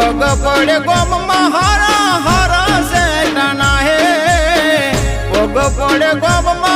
પગ પડે ગોમ હરા હરા સેટના હે પગ પડે ગોમમાં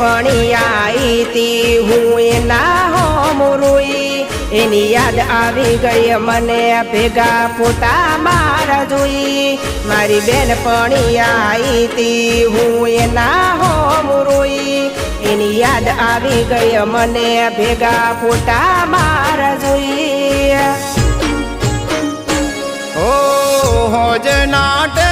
પણી આઈ તી હું એના હોમ રોઈ એની યાદ આવી ગઈ મને ભેગા પોતા મારા જોઈ. મારી બેન પણી તી હું એના હોમ મુરુઈ. એની યાદ આવી ગઈ મને ભેગા પોતા મારા જોઈ. હો હોજ નાટ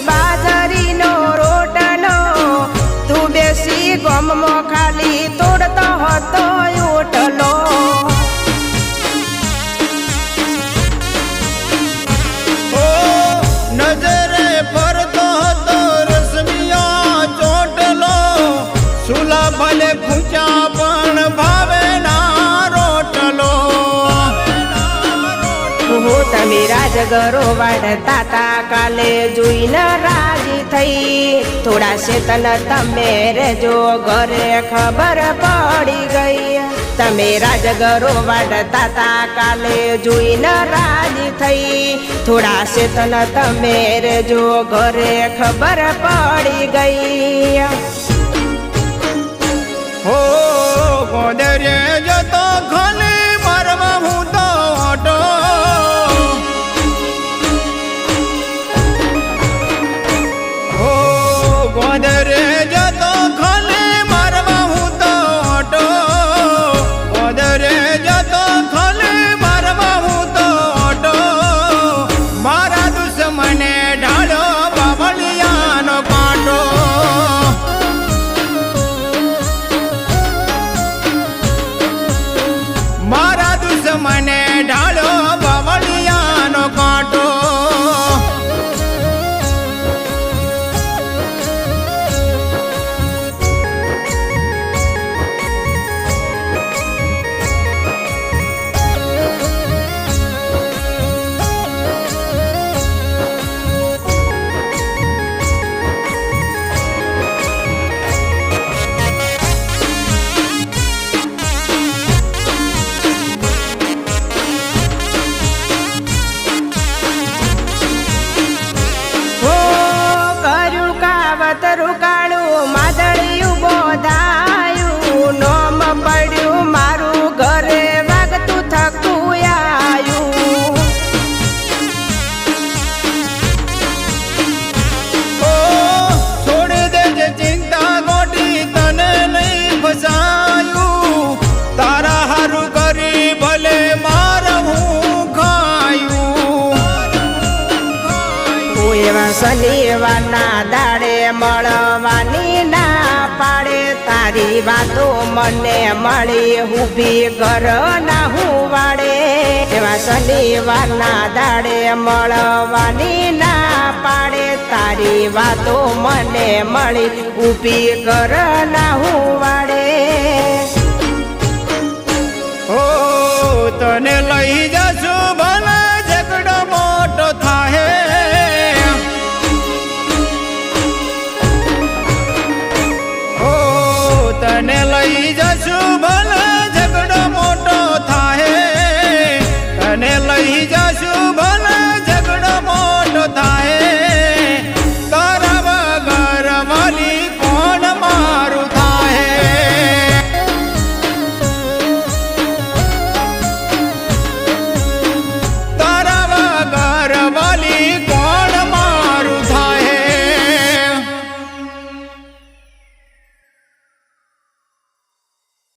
બાજરીનો રોટલો તું બેસી ગમમાં ખાલી તોડતો હતો. રાજગરો વાળતા તા, કાલે જોઈને રાજી થઈ. થોડા શેતન તમે રેજો ઘરે ખબર પડી ગઈ. તમે રાજગરો વાળતા તા, કાલે જોઈને રાજી થઈ. થોડા શેતન તમે રેજો ઘરે ખબર પડી ગઈ. હો, ગોદરે જતો ખલી શનિવારના દાડે મળવાની ના પાડે. તારી વાતો મને મળી, ઊભી ઘર ના હું વાડે એવા શનિવારના દાડે મળવાની ના પાડે. તારી વાતો મને મળી, ઊભી ઘર ના હું વાડે તને લઈ જશે